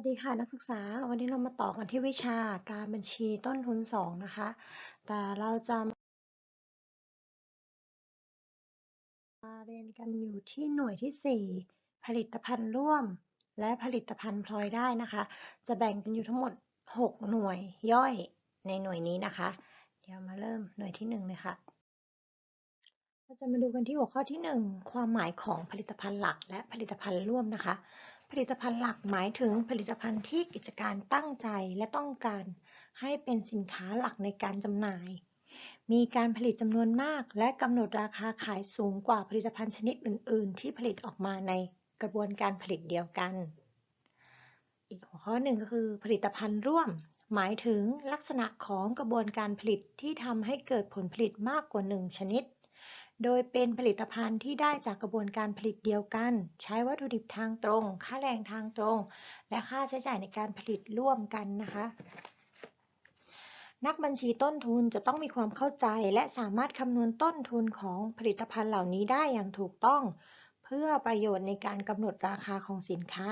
วัสดีค่ะนักศึกษา วันนี้เรามาต่อกันที่วิชาการบัญชีต้นทุน 2 นะคะ แต่เราจะมาเรียนกันอยู่ที่หน่วยที่ 4 ผลิตภัณฑ์ร่วม และผลิตภัณฑ์พลอยได้นะคะ จะแบ่งกันอยู่ทั้งหมด 6 หน่วยย่อยในหน่วยนี้นะคะ เดี๋ยวมาเริ่มหน่วยที่1เลยค่ะเราจะมาดูกันที่หัวข้อที่ 1 ความหมายของผลิตภัณฑ์หลักและผลิตภัณฑ์ร่วมนะคะ ผลิตภัณฑ์หลักหมายถึงผลิตภัณฑ์ที่กิจการตั้งใจและต้องการให้เป็นสินค้าหลักในการจำหน่าย มีการผลิตจำนวนมากและกำหนดราคาขายสูงกว่าผลิตภัณฑ์ชนิดอื่น ๆ ที่ผลิตออกมาในกระบวนการผลิตเดียวกัน อีกหัวข้อหนึ่งก็คือ ผลิตภัณฑ์ร่วม หมายถึงลักษณะของกระบวนการผลิตที่ทำให้เกิดผลผลิตมากกว่าหนึ่งชนิด โดยเป็นผลิตภัณฑ์ที่ได้จากกระบวนการผลิตเดียวกัน ใช้วัตถุดิบทางตรง ค่าแรงทางตรง และค่าใช้จ่ายในการผลิตร่วมกันนะคะนักบัญชีต้นทุนจะต้องมีความเข้าใจ และสามารถคำนวณต้นทุนของผลิตภัณฑ์เหล่านี้ได้อย่างถูกต้อง เพื่อประโยชน์ในการกำหนดราคาของสินค้า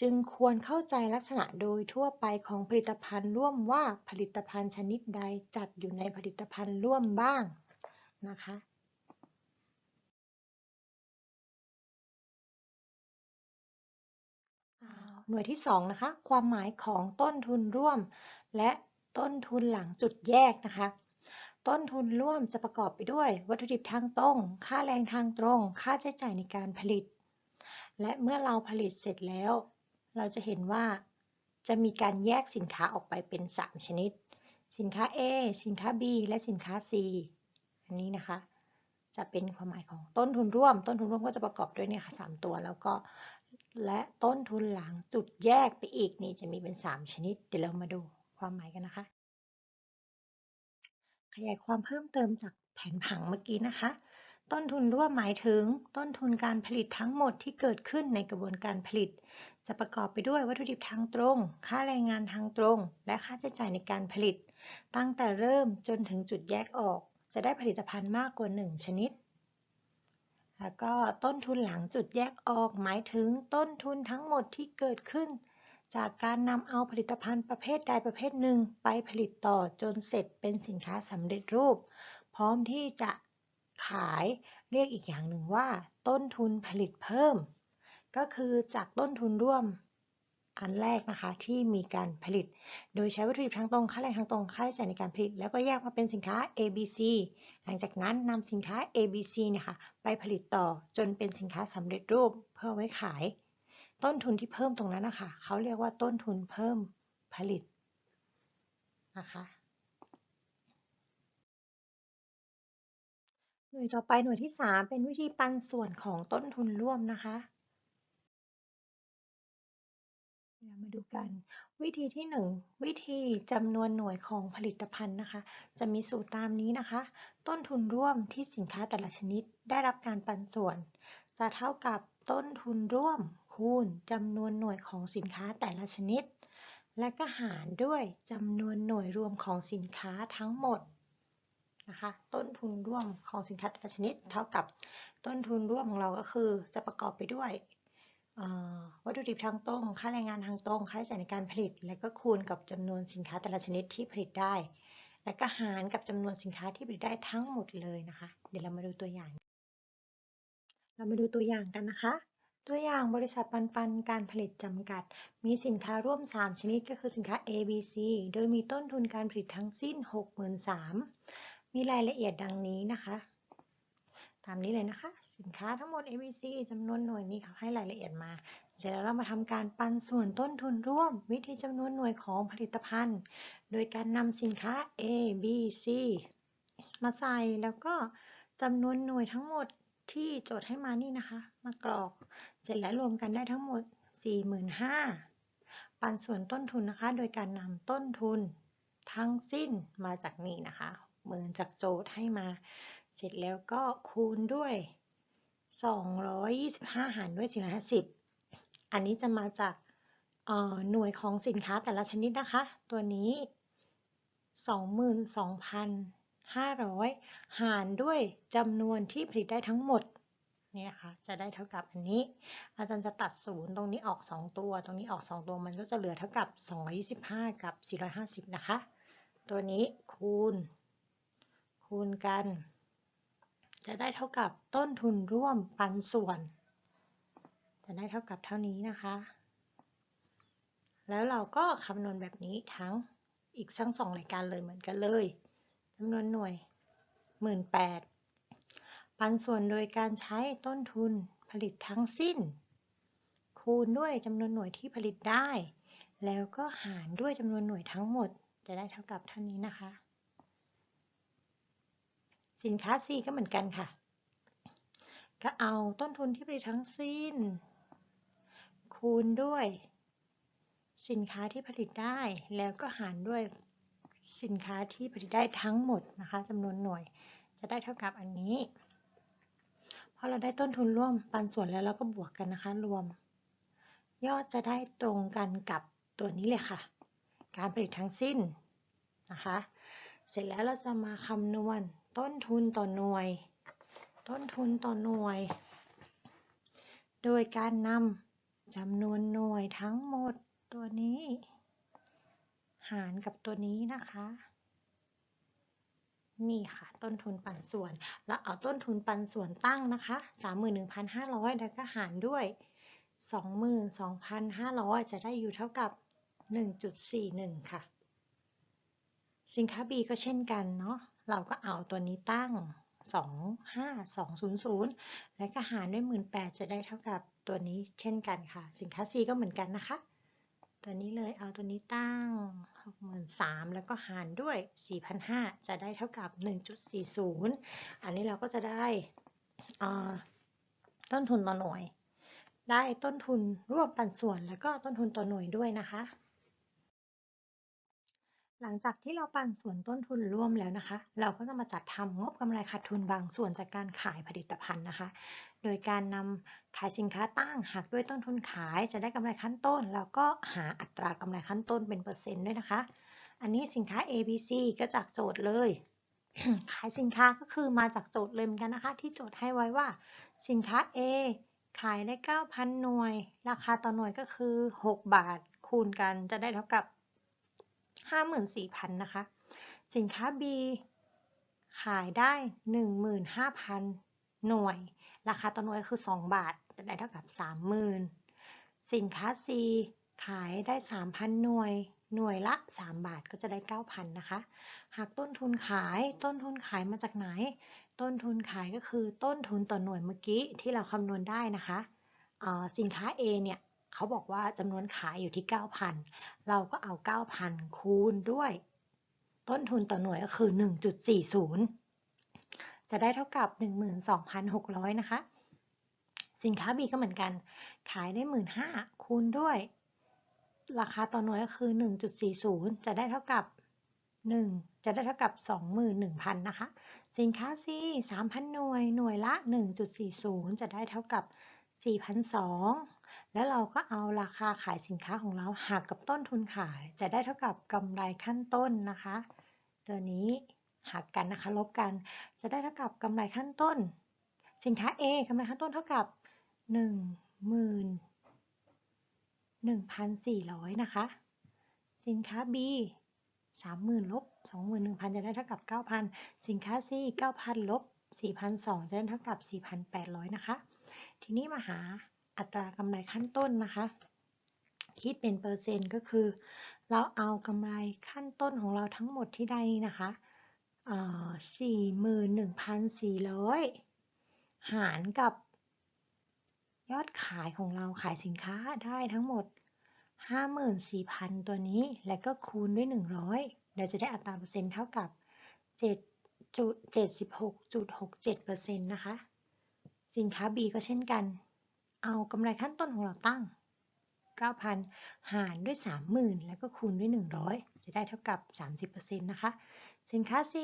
จึงควรเข้าใจลักษณะโดยทั่วไปของผลิตภัณฑ์ร่วมว่าผลิตภัณฑ์ชนิดใดจัดอยู่ในผลิตภัณฑ์ร่วมบ้างนะคะ หน่วยที่2นะคะ ความหมายของต้นทุนร่วม และต้นทุนหลังจุดแยกนะคะ ต้นทุนร่วมจะประกอบไปด้วย วัตถุดิบทางตรง ค่าแรงทางตรง ค่าใช้จ่ายในการผลิต และเมื่อเราผลิตเสร็จแล้ว เราจะเห็นว่าจะมีการแยกสินค้าออกไปเป็น 3 ชนิด สินค้า A สินค้า B และสินค้า C อันนี้นะคะ จะเป็นความหมายของต้นทุนร่วม ต้นทุนร่วมก็จะประกอบด้วยเนี่ยค่ะสตัว แล้วก็ และต้นทุนหลังจุดแยกไปอีกนี่จะมีเป็น 3 ชนิด เดี๋ยวเรามาดูความหมายกันนะคะ ขยายความเพิ่มเติมจากแผนผังเมื่อกี้นะคะ ต้นทุนร่วมหมายถึงต้นทุนการผลิตทั้งหมดที่เกิดขึ้นในกระบวนการผลิต จะประกอบไปด้วยวัตถุดิบทางตรง ค่าแรงงานทางตรง และค่าใช้จ่ายในการผลิต ตั้งแต่เริ่มจนถึงจุดแยกออก จะได้ผลิตภัณฑ์มากกว่า 1 ชนิด แล้วก็ต้นทุนหลังจุดแยกออกหมายถึงต้นทุนทั้งหมดที่เกิดขึ้น จากการนำเอาผลิตภัณฑ์ประเภทใดประเภทหนึ่ง ไปผลิตต่อจนเสร็จเป็นสินค้าสำเร็จรูป พร้อมที่จะขายเรียกอีกอย่างหนึ่งว่า ต้นทุนผลิตเพิ่ม ก็คือจากต้นทุนร่วม อันแรกนะคะที่มีการผลิต โดยใช้วัตถุดิบทางตรงค่าแรงทางตรงค่าใช้จ่ายในการผลิต แล้วก็แยกมาเป็นสินค้า A B C หลังจากนั้นนำสินค้า A B C เนี่ยค่ะไปผลิตต่อจนเป็นสินค้าสำเร็จรูปเพื่อไว้ขาย ต้นทุนที่เพิ่มตรงนั้นนะคะเขาเรียกว่าต้นทุนเพิ่มผลิตนะคะหน่วยต่อไปหน่วยที่ 3 เป็นวิธีปันส่วนของต้นทุนร่วมนะคะ มาดูกัน วิธีที่ 1 วิธีจำนวนหน่วยของผลิตภัณฑ์นะคะ จะมีสูตรตามนี้นะคะ ต้นทุนร่วมที่สินค้าแต่ละชนิดได้รับการปันส่วน จะเท่ากับต้นทุนร่วมคูณจำนวนหน่วยของสินค้าแต่ละชนิด และก็หารด้วยจำนวนหน่วยรวมของสินค้าทั้งหมดนะคะต้นทุนร่วมของสินค้าแต่ละชนิด เท่ากับต้นทุนร่วมของเราก็คือ จะประกอบไปด้วย วัตถุดิบทางตรง ค่าแรงงานทางตรง ค่าใช้จ่ายในการผลิต และก็คูณกับจำนวนสินค้าแต่ละชนิดที่ผลิตได้ และก็หารกับจำนวนสินค้าที่ผลิตได้ทั้งหมดเลยนะคะ เดี๋ยวเรามาดูตัวอย่าง เรามาดูตัวอย่างกันนะคะ ตัวอย่างบริษัทปันปันการผลิตจำกัด มีสินค้าร่วม 3 ชนิดก็คือสินค้า A B C โดยมีต้นทุนการผลิตทั้งสิ้น 63,000มีรายละเอียดดังนี้นะคะ ตามนี้เลยนะคะ สินค้าทั้งหมด ABC จำนวนหน่วยนี้เขาให้รายละเอียดมา เสร็จแล้วเรามาทำการปันส่วนต้นทุนร่วม วิธีจำนวนหน่วยของผลิตภัณฑ์ โดยการนำสินค้า A B C มาใส่แล้วก็จำนวนหน่วยทั้งหมดที่โจทย์ให้มานี่นะคะ มากรอก เสร็จแล้วรวมกันได้ทั้งหมด 45,000ปันส่วนต้นทุนนะคะ โดยการนำต้นทุนทั้งสิ้นมาจากนี่นะคะ เหมือนจากโจทย์ให้มา เสร็จแล้วก็คูณด้วย 225 หารด้วย 450 อันนี้จะมาจากหน่วยของสินค้าแต่ละชนิดนะคะ ตัวนี้ 22,500 หารด้วยจำนวนที่ผลิตได้ทั้งหมดนี่นะคะจะได้เท่ากับอันนี้ อาจารย์จะตัดศูนย์ตรงนี้ออก 2 ตัว ตรงนี้ออก 2 ตัวมันก็จะเหลือเท่ากับ 225 กับ 450 นะคะ ตัวนี้คูณ คูณกัน จะได้เท่ากับต้นทุนร่วมปันส่วน จะได้เท่ากับเท่านี้นะคะ แล้วเราก็คำนวณแบบนี้ทั้งอีกทั้งสองรายการเลยเหมือนกันเลยจำนวนหน่วย 18,000 ปันส่วนโดยการใช้ต้นทุนผลิตทั้งสิ้น คูณด้วยจำนวนหน่วยที่ผลิตได้ แล้วก็หารด้วยจำนวนหน่วยทั้งหมด จะได้เท่ากับเท่านี้นะคะ สินค้า C ก็เหมือนกันค่ะ ก็เอาต้นทุนที่ผลิตทั้งสิ้น คูณด้วย สินค้าที่ผลิตได้ แล้วก็หารด้วยสินค้าที่ผลิตได้ทั้งหมดนะคะจำนวนหน่วย จะได้เท่ากับอันนี้พอเราได้ต้นทุนร่วมปันส่วนแล้วเราก็บวกกันนะคะรวม ยอดจะได้ตรงกันกับตัวนี้เลยค่ะ การผลิตทั้งสิ้นนะคะ เสร็จแล้วเราจะมาคำนวณ ต้นทุนต่อหน่วย ต้นทุนต่อหน่วย โดยการนำจำนวนหน่วยทั้งหมดตัวนี้ หารกับตัวนี้นะคะ นี่ค่ะต้นทุนปันส่วน แล้วเอาต้นทุนปันส่วนตั้งนะคะ31,500 แล้วก็หารด้วย 22,500 จะได้อยู่เท่ากับ 1.41 ค่ะ สินค้า B ก็เช่นกันเนาะ เราก็เอาตัวนี้ตั้ง 25200 แล้วก็หารด้วย 18,000 จะได้เท่ากับตัวนี้เช่นกันค่ะ สินค้า C ก็เหมือนกันนะคะ ตัวนี้เลยเอาตัวนี้ตั้ง 63,000 แล้วก็หารด้วย 4,500 จะได้เท่ากับ 1.40 อันนี้เราก็จะได้ต้นทุนต่อหน่วย ได้ต้นทุนร่วมปันส่วนแล้วก็ต้นทุนต่อหน่วยด้วยนะคะ หลังจากที่เราปันส่วนต้นทุนร่วมแล้วนะคะ เราก็จะมาจัดทำงบกำไรขาดทุนบางส่วนจากการขายผลิตภัณฑ์นะคะ โดยการนำขายสินค้าตั้งหักด้วยต้นทุนขายจะได้กำไรขั้นต้น แล้วก็หาอัตรากำไรขั้นต้นเป็นเปอร์เซ็นต์ด้วยนะคะ อันนี้สินค้า A B C ก็จากโจทย์เลย ขายสินค้าก็คือมาจากโจทย์เลยเหมือนกันนะคะ ที่โจทย์ให้ไว้ว่า สินค้า A ขายได้ 9,000 หน่วย ราคาต่อหน่วยก็คือ 6 บาท คูณกันจะได้เท่ากับ 54,000 นะคะ สินค้า B ขายได้ 15,000 หน่วย ราคาต่อหน่วยคือ 2 บาท จะได้เท่ากับ 30,000 สินค้า C ขายได้ 3,000 หน่วย หน่วยละ 3 บาทก็จะได้ 9,000 นะคะ หากต้นทุนขาย ต้นทุนขายมาจากไหน ต้นทุนขายก็คือต้นทุนต่อหน่วยเมื่อกี้ที่เราคำนวณได้นะคะ สินค้า A เนี่ย เขาบอกว่าจำนวนขายอยู่ที่ 9,000 เราก็เอา 9,000 คูณด้วย ต้นทุนต่อหน่วยก็คือ 1.40 จะได้เท่ากับ 12,600 นะคะ สินค้า B ก็เหมือนกัน ขายได้ 15,000 คูณด้วย ราคาต่อหน่วยก็คือ 1.40 จะได้เท่ากับ 1 จะได้เท่ากับ 21,000 นะคะ สินค้า C 3,000 หน่วย หน่วยละ 1.40 จะได้เท่ากับ 4,200 แล้วเราก็เอาราคาขายสินค้าของเราหักกับต้นทุนขาย จะได้เท่ากับกำไรขั้นต้นนะคะ ตัวนี้หักกันนะคะลบกัน จะได้เท่ากับกำไรขั้นต้น สินค้า A กำไรขั้นต้นเท่ากับ11,400 นะคะ สินค้า B 30,000ลบ21,000 จะได้เท่ากับ 9,000 สินค้า C 9,000ลบ4,200 จะได้เท่ากับ 4,800 นะคะ ทีนี้มาหา อัตรากำไรขั้นต้นนะคะ คิดเป็นเปอร์เซ็นต์ก็คือ เราเอากำไรขั้นต้นของเราทั้งหมดที่ได้นี้นะคะ41,400หารกับ ยอดขายของเราขายสินค้าได้ทั้งหมด 54,000 ตัวนี้ แล้วก็คูณด้วย 100 เราจะได้อัตราเปอร์เซ็นต์เท่ากับ 7.76.67%นะคะ สินค้า B ก็เช่นกัน เอากำไรขั้นต้นของเราตั้ง 9,000 หารด้วย 30,000 แล้วก็คูณด้วย 100 จะได้เท่ากับ 30%นะคะ สินค้า C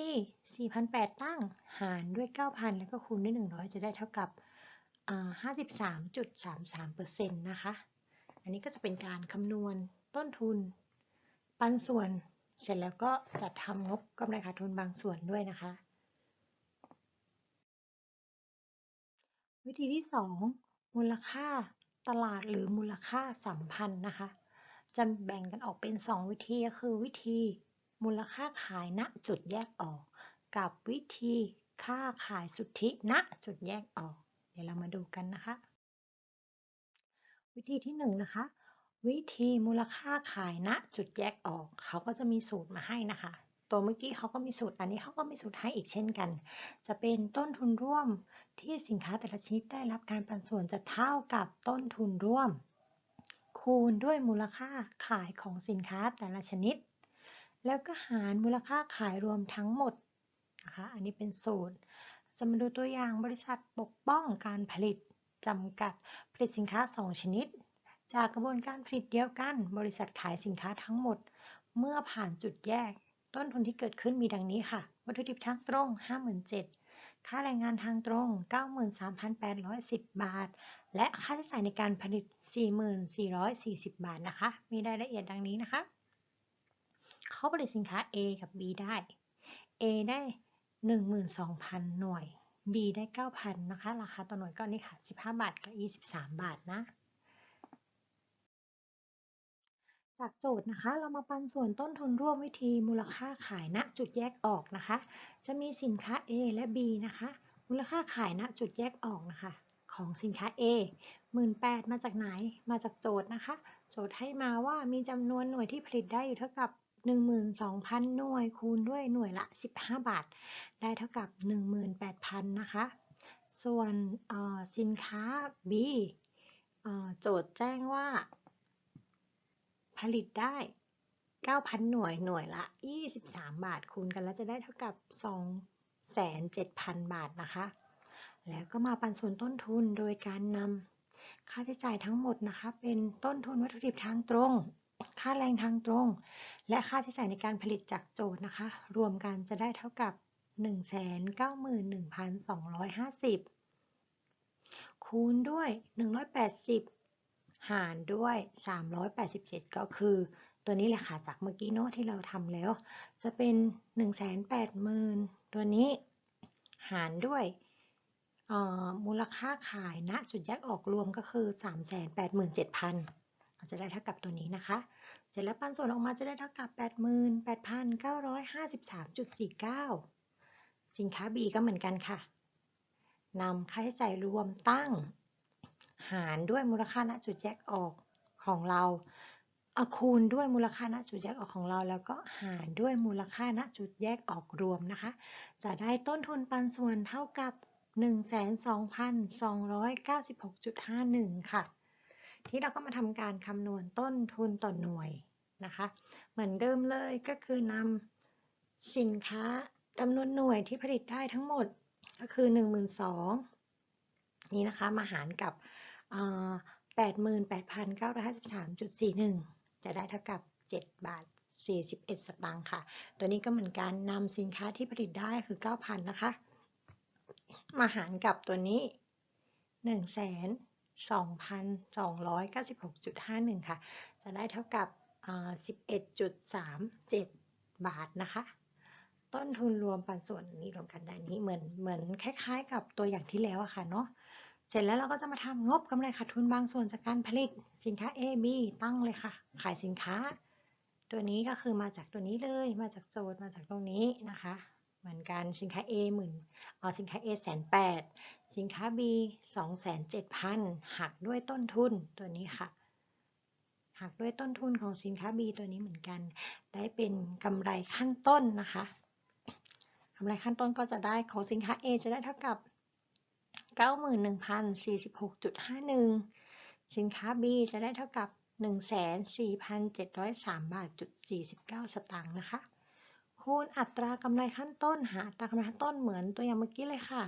4,800 ตั้ง หารด้วย 9,000 แล้วก็คูณด้วย 100 จะได้เท่ากับ 53.33%นะคะ อันนี้ก็จะเป็นการคำนวณต้นทุน ปันส่วน เสร็จแล้วก็จัดทำงบกำไรขาดทุนบางส่วนด้วยนะคะ วิธีที่ 2 มูลค่าตลาดหรือมูลค่าสัมพันธ์นะคะ จะแบ่งกันออกเป็น 2 วิธีก็คือวิธีมูลค่าขายณจุดแยกออก กับวิธีค่าขายสุทธิณจุดแยกออก เดี๋ยวเรามาดูกันนะคะ วิธีที่1นะคะ วิธีมูลค่าขายณจุดแยกออก เขาก็จะมีสูตรมาให้นะคะ ตัวเมื่อกี้เขาก็มีสูตร อันนี้เขาก็มีสูตรให้อีกเช่นกัน จะเป็นต้นทุนร่วมที่สินค้าแต่ละชนิดได้รับการปันส่วนจะเท่ากับต้นทุนร่วม คูณด้วยมูลค่าขายของสินค้าแต่ละชนิด แล้วก็หารมูลค่าขายรวมทั้งหมดนะคะอันนี้เป็นสูตร จะมาดูตัวอย่างบริษัทปกป้องการผลิตจำกัดผลิตสินค้า 2 ชนิด จากกระบวนการผลิตเดียวกัน บริษัทขายสินค้าทั้งหมด เมื่อผ่านจุดแยก ต้นทุนที่เกิดขึ้นมีดังนี้ค่ะ วัตถุดิบทางตรง 57,000ค่าแรงงานทางตรง 93,810 บาท และค่าใช้จ่ายในการผลิต 4,440 บาทนะคะ มีรายละเอียดดังนี้นะคะ เขาผลิตสินค้า A กับ B ได้ A ได้ 12,000 หน่วย B ได้ 9,000 นะคะ ราคาต่อหน่วยก็นี่ค่ะ 15 บาทกับ 23 บาทนะ จากโจทย์นะคะ เรามาปันส่วนต้นทุนร่วมวิธีมูลค่าขายณจุดแยกออกนะคะ จะมีสินค้า A และ B นะคะ มูลค่าขายณจุดแยกออกนะคะ ของสินค้า A 18,000มาจากไหนมาจากโจทย์นะคะ โจทย์ให้มาว่ามีจำนวนหน่วยที่ผลิตได้อยู่เท่ากับ 12,000 หน่วยคูณด้วยหน่วยละ 15 บาท ได้เท่ากับ 18,000 นะคะ ส่วนสินค้า B โจทย์แจ้งว่า ผลิตได้ 9,000 หน่วยหน่วยละ 23 บาทคูณกันแล้วจะได้เท่ากับ 27,000 บาทนะคะ แล้วก็มาปันส่วนต้นทุนโดยการนำค่าใช้จ่ายทั้งหมดนะคะ เป็นต้นทุนวัตถุดิบทางตรง ค่าแรงทางตรง และค่าใช้จ่ายในการผลิตจากโจทย์นะคะ รวมกันจะได้เท่ากับ 191,250 คูณด้วย 180 หารด้วย 387 ก็คือ ตัวนี้แหละค่ะ จากเมื่อกี้เนาะที่เราทำแล้ว จะเป็น 180,000 ตัวนี้ หารด้วยมูลค่าขายณจุดแยกออกรวมก็คือ 387,000เราจะได้เท่ากับตัวนี้นะคะ เสร็จแล้วปันส่วนออกมาจะได้เท่ากับ 88,953.49 สินค้า B ก็เหมือนกันค่ะนำค่าใช้จ่ายรวมตั้ง หารด้วยมูลค่าณจุดแยกออกของเราเอาคูณด้วยมูลค่าณจุดแยกออกของเรา แล้วก็หารด้วยมูลค่าณจุดแยกออกรวมนะคะ จะได้ต้นทุนปันส่วนเท่ากับ 122,296.51 ค่ะ ที่เราก็มาทำการคำนวณต้นทุนต่อหน่วยนะคะ เหมือนเดิมเลยก็คือนำสินค้าจำนวนหน่วยที่ผลิตได้ทั้งหมดก็คือ 12,000นี่นะคะมาหารกับ 88,953.41 จะได้เท่ากับ 7 บาท 41 สตางค์ค่ะ ตัวนี้ก็เหมือนกันนำสินค้าที่ผลิตได้คือ 9,000 นะคะ มาหารกับตัวนี้1,296.51 ค่ะ จะได้เท่ากับ 11.37 บาทนะคะ ต้นทุนรวมปันส่วนนี้รวมกันได้นี้เหมือนเหมือนคล้ายๆ กับตัวอย่างที่แล้วอะค่ะเนาะ เสร็จแล้วเราก็จะมาทำงบกำไรขาดทุนบางส่วนจากการผลิตสินค้า A B ตั้งเลยค่ะ ขายสินค้า ตัวนี้ก็คือมาจากตัวนี้เลย มาจากโจทย์มาจากตรงนี้นะคะ เหมือนกันสินค้า A หมื่นเอสินค้า A แสนแปดสินค้า B สองแสนเจ็ดพันหักด้วยต้นทุนตัวนี้ค่ะ หักด้วยต้นทุนของสินค้า B ตัวนี้เหมือนกัน ได้เป็นกำไรขั้นต้นนะคะกำไรขั้นต้นก็จะได้ของสินค้า A จะได้เท่ากับ 91,046.51 สินค้า B จะได้เท่ากับ14,703บาทจุด49 สตางค์นะคะ คูณอัตรากำไรขั้นต้นหาอัตรากำไรขั้นต้นเหมือนตัวอย่างเมื่อกี้เลยค่ะ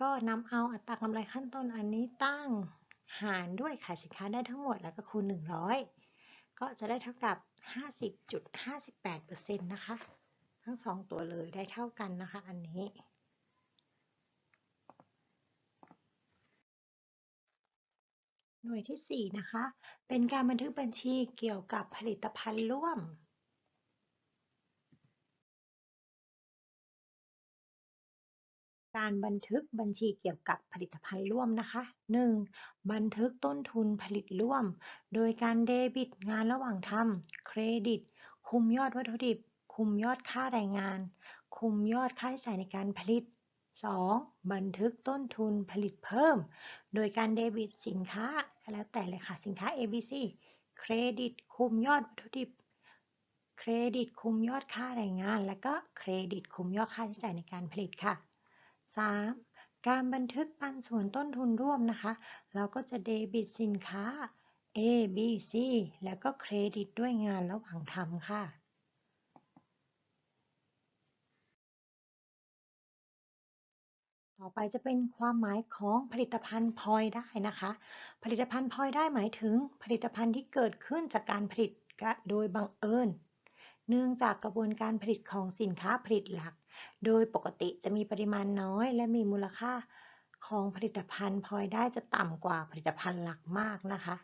ก็นำเอาอัตรากำไรขั้นต้นอันนี้ตั้งหารด้วยขายสินค้าได้ทั้งหมดแล้วก็คูณ 100 ก็จะได้เท่ากับ 50.58%นะคะ ทั้งสองตัวเลยได้เท่ากันนะคะอันนี้ หน่วยที่ 4 นะคะ เป็นการบันทึกบัญชีเกี่ยวกับผลิตภัณฑ์ร่วม การบันทึกบัญชีเกี่ยวกับผลิตภัณฑ์ร่วมนะคะ 1. บันทึกต้นทุนผลิตร่วม โดยการเดบิตงานระหว่างทำเครดิต คุมยอดวัตถุดิบ คุมยอดค่าแรงงาน คุมยอดค่าใช้จ่ายในการผลิต 2. บันทึกต้นทุนผลิตเพิ่ม โดยการเดบิตสินค้าแล้วแต่เลยค่ะ สินค้า ABC เครดิตคุมยอดวัตถุดิบ เครดิตคุมยอดค่าแรงงาน และก็เครดิตคุมยอดค่าใช้จ่ายในการผลิตค่ะ 3. การบันทึกปันส่วนต้นทุนร่วมนะคะ เราก็จะเดบิตสินค้า A B C แล้วก็เครดิตด้วยงานระหว่างทำค่ะ ต่อไปจะเป็นความหมายของผลิตภัณฑ์พลอยได้นะคะ ผลิตภัณฑ์พลอยได้หมายถึง ผลิตภัณฑ์ที่เกิดขึ้นจากการผลิตโดยบังเอิญ เนื่องจากกระบวนการผลิตของสินค้าผลิตหลัก โดยปกติจะมีปริมาณน้อย และมีมูลค่าของผลิตภัณฑ์พลอยได้จะต่ำกว่าผลิตภัณฑ์หลักมากนะคะ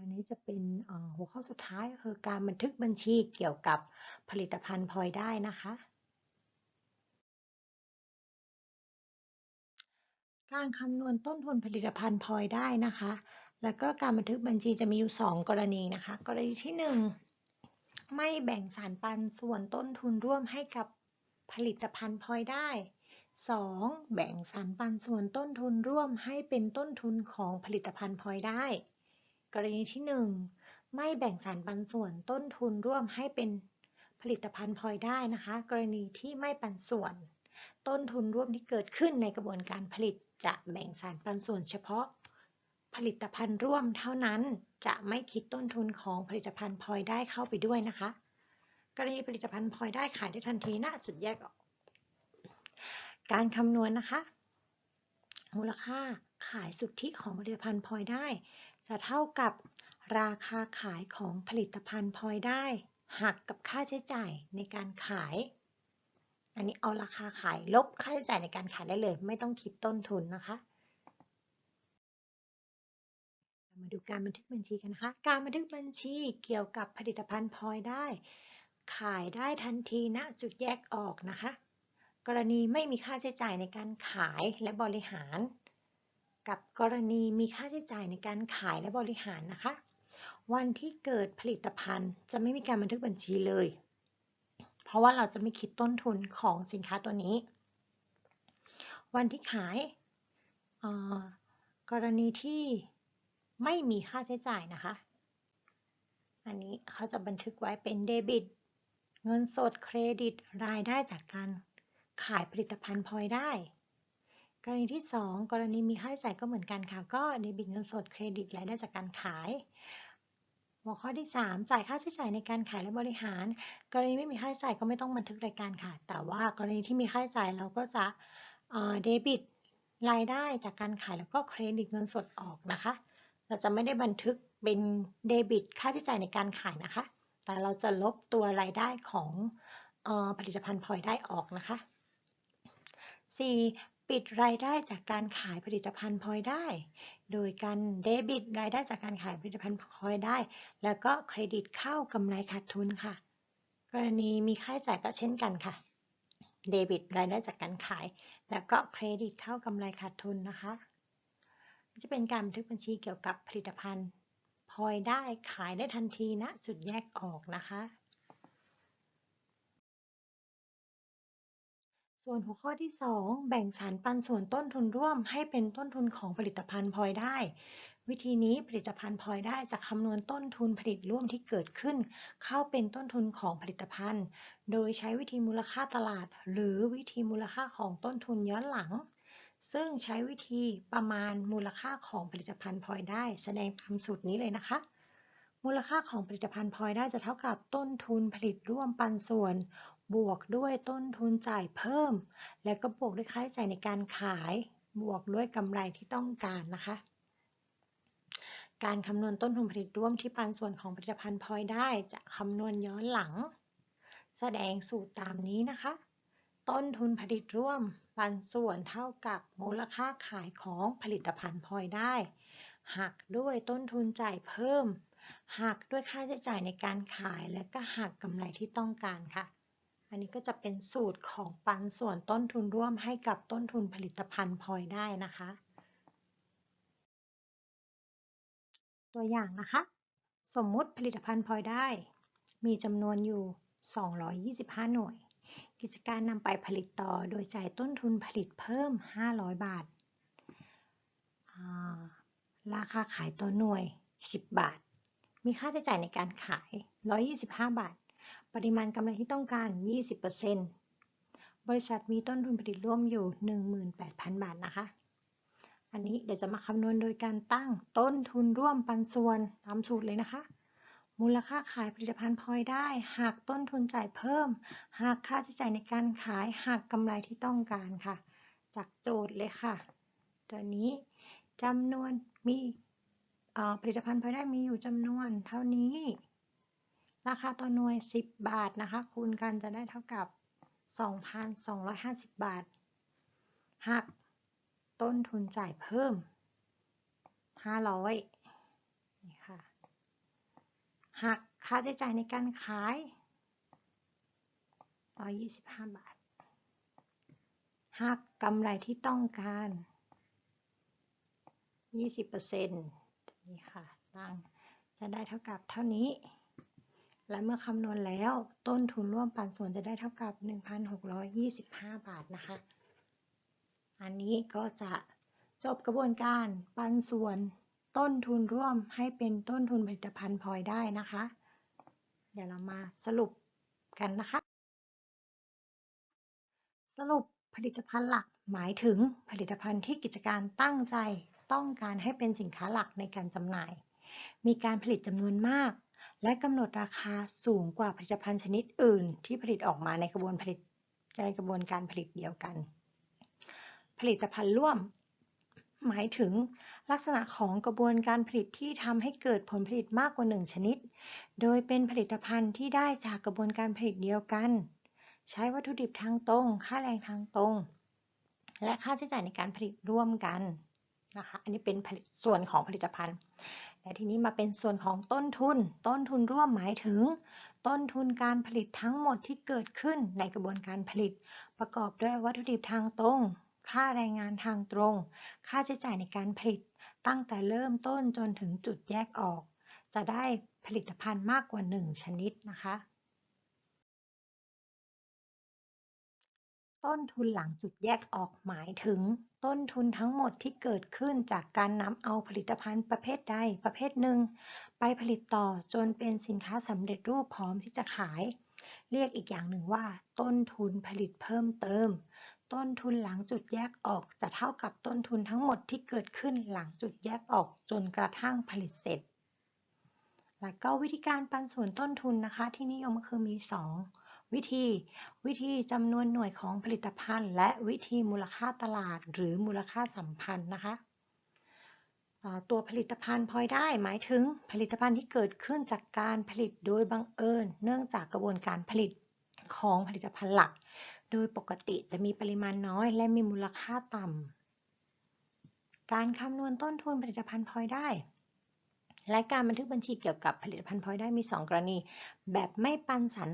อันนี้จะเป็นหัวข้อสุดท้ายก็คือการบันทึกบัญชีเกี่ยวกับผลิตภัณฑ์พลอยได้นะคะ การคำนวณต้นทุนผลิตภัณฑ์พลอยได้นะคะ แล้วก็การบันทึกบัญชีจะมีอยู่ 2 กรณีนะคะ กรณีที่ 1 ไม่แบ่งสารปันส่วนต้นทุนร่วมให้กับผลิตภัณฑ์พลอยได้ 2. แบ่งสารปันส่วนต้นทุนร่วมให้เป็นต้นทุนของผลิตภัณฑ์พลอยได้ กรณีที่1ไม่แบ่งสารปันส่วนต้นทุนร่วมให้เป็นผลิตภัณฑ์พลอยได้นะคะ กรณีที่ไม่ปันส่วน ต้นทุนร่วมที่เกิดขึ้นในกระบวนการผลิตจะแบ่งสารปันส่วนเฉพาะ ผลิตภัณฑ์ร่วมเท่านั้นจะไม่คิดต้นทุนของผลิตภัณฑ์พลอยได้เข้าไปด้วยนะคะ กรณีผลิตภัณฑ์พลอยได้ขายได้ทันทีน่าสุดแยกออก การคำนวณนะคะ มูลค่าขายสุทธิของผลิตภัณฑ์พลอยได้ จะเท่ากับราคาขายของผลิตภัณฑ์พลอยได้ หักกับค่าใช้จ่ายในการขาย อันนี้เอาราคาขายลบค่าใช้จ่ายในการขายได้เลย ไม่ต้องคิดต้นทุนนะคะมาดูการบันทึกบัญชีกันนะคะ การบันทึกบัญชีเกี่ยวกับผลิตภัณฑ์พลอยได้ ขายได้ทันทีณนะจุดแยกออกนะคะ กรณีไม่มีค่าใช้จ่ายในการขายและบริหาร กับกรณีมีค่าใช้จ่ายในการขายและบริหารนะคะ วันที่เกิดผลิตภัณฑ์จะไม่มีการบันทึกบัญชีเลย เพราะว่าเราจะไม่คิดต้นทุนของสินค้าตัวนี้ วันที่ขายกรณีที่ไม่มีค่าใช้จ่ายนะคะ อันนี้เขาจะบันทึกไว้เป็นเดบิต เงินสดเครดิต รายได้จากการขายผลิตภัณฑ์พลอยได้ กรณีที่ 2 กรณีมีค่าใช้จ่ายก็เหมือนกันค่ะ ก็เดบิตเงินสดเครดิตรายได้จากการขาย หัวข้อที่ 3 จ่ายค่าใช้จ่ายในการขายและบริหาร กรณีไม่มีค่าใช้จ่ายก็ไม่ต้องบันทึกรายการค่ะ แต่ว่ากรณีที่มีค่าใช้จ่ายเราก็จะเดบิตรายได้จากการขายแล้วก็เครดิตเงินสดออกนะคะ เราจะไม่ได้บันทึกเป็นเดบิตค่าใช้จ่ายในการขายนะคะ แต่เราจะลบตัวรายได้ของผลิตภัณฑ์พลอยได้ออกนะคะ 4. ปิดรายได้จากการขายผลิตภัณฑ์พลอยได้ โดยการเดบิตรายได้จากการขายผลิตภัณฑ์พลอยได้ แล้วก็เครดิตเข้ากำไรขาดทุนค่ะ กรณีมีค่าใช้จ่ายก็เช่นกันค่ะ เดบิตรายได้จากการขาย แล้วก็เครดิตเข้ากำไรขาดทุนนะคะ จะเป็นการบันทึกบัญชีเกี่ยวกับผลิตภัณฑ์พลอยได้ขายได้ทันทีณนะจุดแยกออกนะคะ ส่วนหัวข้อที่ 2 แบ่งสารปันส่วนต้นทุนร่วม ให้เป็นต้นทุนของผลิตภัณฑ์พลอยได้ วิธีนี้ผลิตภัณฑ์พลอยได้จะคำนวณต้นทุนผลิตร่วมที่เกิดขึ้น เข้าเป็นต้นทุนของผลิตภัณฑ์ โดยใช้วิธีมูลค่าตลาด หรือวิธีมูลค่าของต้นทุนย้อนหลัง ซึ่งใช้วิธีประมาณมูลค่าของผลิตภัณฑ์พลอยได้ แสดงตามสูตรนี้เลยนะคะมูลค่าของผลิตภัณฑ์พลอยได้จะเท่ากับต้นทุนผลิตร่วมปันส่วน บวกด้วยต้นทุนจ่ายเพิ่ม และก็บวกด้วยค่าใช้จ่ายในการขาย บวกด้วยกำไรที่ต้องการนะคะ การคำนวณต้นทุนผลิตร่วมที่ปันส่วนของผลิตภัณฑ์พลอยได้จะคำนวณย้อนหลัง แสดงสูตรตามนี้นะคะ ต้นทุนผลิตร่วมปันส่วนเท่ากับมูลค่าขายของผลิตภัณฑ์พลอยได้ หักด้วยต้นทุนจ่ายเพิ่มหักด้วยค่าใช้จ่ายในการขายและก็หักกำไรที่ต้องการค่ะ อันนี้ก็จะเป็นสูตรของปันส่วนต้นทุนร่วมให้กับต้นทุนผลิตภัณฑ์พลอยได้นะคะ ตัวอย่างนะคะ สมมุติผลิตภัณฑ์พลอยได้ มีจำนวนอยู่ 225 หน่วย กิจการนำไปผลิตต่อโดยจ่ายต้นทุนผลิตเพิ่ม 500 บาท ราคาขายต่อหน่วย 10 บาท มีค่าใช้จ่ายในการขาย 125 บาท ปริมาณกำไรที่ต้องการ 20%บริษัทมีต้นทุนผลิตร่วมอยู่ 18,000 บาทนะคะ อันนี้เดี๋ยวจะมาคำนวณโดยการตั้งต้นทุนร่วมปันส่วนตามสูตรเลยนะคะ มูลค่าขายผลิตภัณฑ์พลอยได้ หากต้นทุนจ่ายเพิ่ม หากค่าใช้จ่ายในการขาย หากกำไรที่ต้องการค่ะ จากโจทย์เลยค่ะ ตัวนี้จำนวนมีผลิตภัณฑ์พลอยได้มีอยู่จำนวนเท่านี้ ราคาต่อหน่วย 10 บาทนะคะ คูณกันจะได้เท่ากับ 2,250 บาท หักต้นทุนจ่ายเพิ่ม 500นี่ค่ะ หักค่าใช้จ่ายในการขาย 125 บาท หักกำไรที่ต้องการ 20%นี่ค่ะ ตั้งจะได้เท่ากับเท่านี้ และเมื่อคำนวณแล้ว ต้นทุนร่วมปันส่วนจะได้เท่ากับ 1,625 บาทนะคะ อันนี้ก็จะจบกระบวนการปันส่วนต้นทุนร่วมให้เป็นต้นทุนผลิตภัณฑ์พลอยได้นะคะ เดี๋ยวเรามาสรุปกันนะคะ สรุปผลิตภัณฑ์หลักหมายถึงผลิตภัณฑ์ที่กิจการตั้งใจต้องการให้เป็นสินค้าหลักในการจำหน่าย มีการผลิตจำนวนมาก และกำหนดราคาสูงกว่าผลิตภัณฑ์ชนิดอื่น ที่ผลิตออกมาในกระบวนผลิตในกระบวนการผลิตเดียวกัน ผลิตภัณฑ์ร่วม หมายถึงลักษณะของกระบวนการผลิตที่ทำให้เกิดผลผลิตมากกว่าหนึ่งชนิด โดยเป็นผลิตภัณฑ์ที่ได้จากกระบวนการผลิตเดียวกัน ใช้วัตถุดิบทางตรง ค่าแรงทางตรง และค่าใช้จ่ายในการผลิตร่วมกันนะคะ อันนี้เป็นส่วนของผลิตภัณฑ์ และทีนี้มาเป็นส่วนของต้นทุน ต้นทุนร่วมหมายถึง ต้นทุนการผลิตทั้งหมดที่เกิดขึ้นในกระบวนการผลิต ประกอบด้วยวัตถุดิบทางตรง ค่าแรงงานทางตรง ค่าใช้จ่ายในการผลิต ตั้งแต่เริ่มต้นจนถึงจุดแยกออก จะได้ผลิตภัณฑ์มากกว่า 1 ชนิดนะคะ ต้นทุนหลังจุดแยกออกหมายถึง ต้นทุนทั้งหมดที่เกิดขึ้นจากการนำเอาผลิตภัณฑ์ประเภทใดประเภทหนึ่ง ไปผลิตต่อจนเป็นสินค้าสำเร็จรูปพร้อมที่จะขาย เรียกอีกอย่างหนึ่งว่า ต้นทุนผลิตเพิ่มเติม ต้นทุนหลังจุดแยกออกจะเท่ากับต้นทุนทั้งหมดที่เกิดขึ้นหลังจุดแยกออกจนกระทั่งผลิตเสร็จ และก็วิธีการปันส่วนต้นทุนนะคะ ที่นิยมก็คือมี 2 วิธี วิธีจำนวนหน่วยของผลิตภัณฑ์ และวิธีมูลค่าตลาด หรือมูลค่าสัมพันธ์นะคะตัวผลิตภัณฑ์พลอยได้หมายถึงผลิตภัณฑ์ที่เกิดขึ้นจากการผลิตโดยบังเอิญ เนื่องจากกระบวนการผลิตของผลิตภัณฑ์หลัก โดยปกติจะมีปริมาณน้อย และมีมูลค่าต่ำการคำนวณต้นทุนผลิตภัณฑ์พลอยได้และการบันทึกบัญชีเกี่ยวกับผลิตภัณฑ์พลอยได้มี 2 กรณี แบบไม่ปันสัน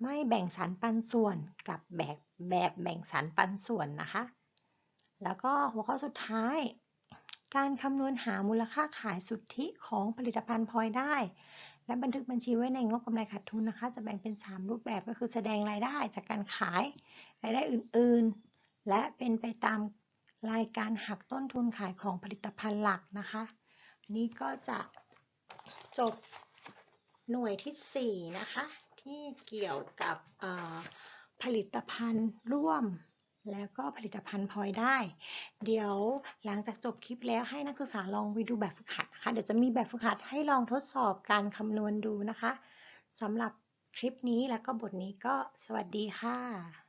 ไม่แบ่งสรรปันส่วนกับแบบแบบแบ่งสรรปันส่วนนะคะ แล้วก็หัวข้อสุดท้าย การคำนวณหามูลค่าขายสุทธิของผลิตภัณฑ์พลอยได้ และบันทึกบัญชีไว้ในงบกำไรขาดทุนนะคะ จะแบ่งเป็น 3 รูปแบบก็คือแสดงรายได้จากการขายรายได้อื่นๆ และเป็นไปตามรายการหักต้นทุนขายของผลิตภัณฑ์หลักนะคะ นี้ก็จะจบหน่วยที่ 4 นะคะ ที่เกี่ยวกับผลิตภัณฑ์ร่วม แล้วก็ผลิตภัณฑ์พลอยได้ เดี๋ยวหลังจากจบคลิปแล้วให้นักศึกษาลองไปดูแบบฝึกหัดนะคะเดี๋ยวจะมีแบบฝึกหัดให้ลองทดสอบการคำนวณดูนะคะสำหรับคลิปนี้แล้วก็บทนี้ก็สวัสดีค่ะ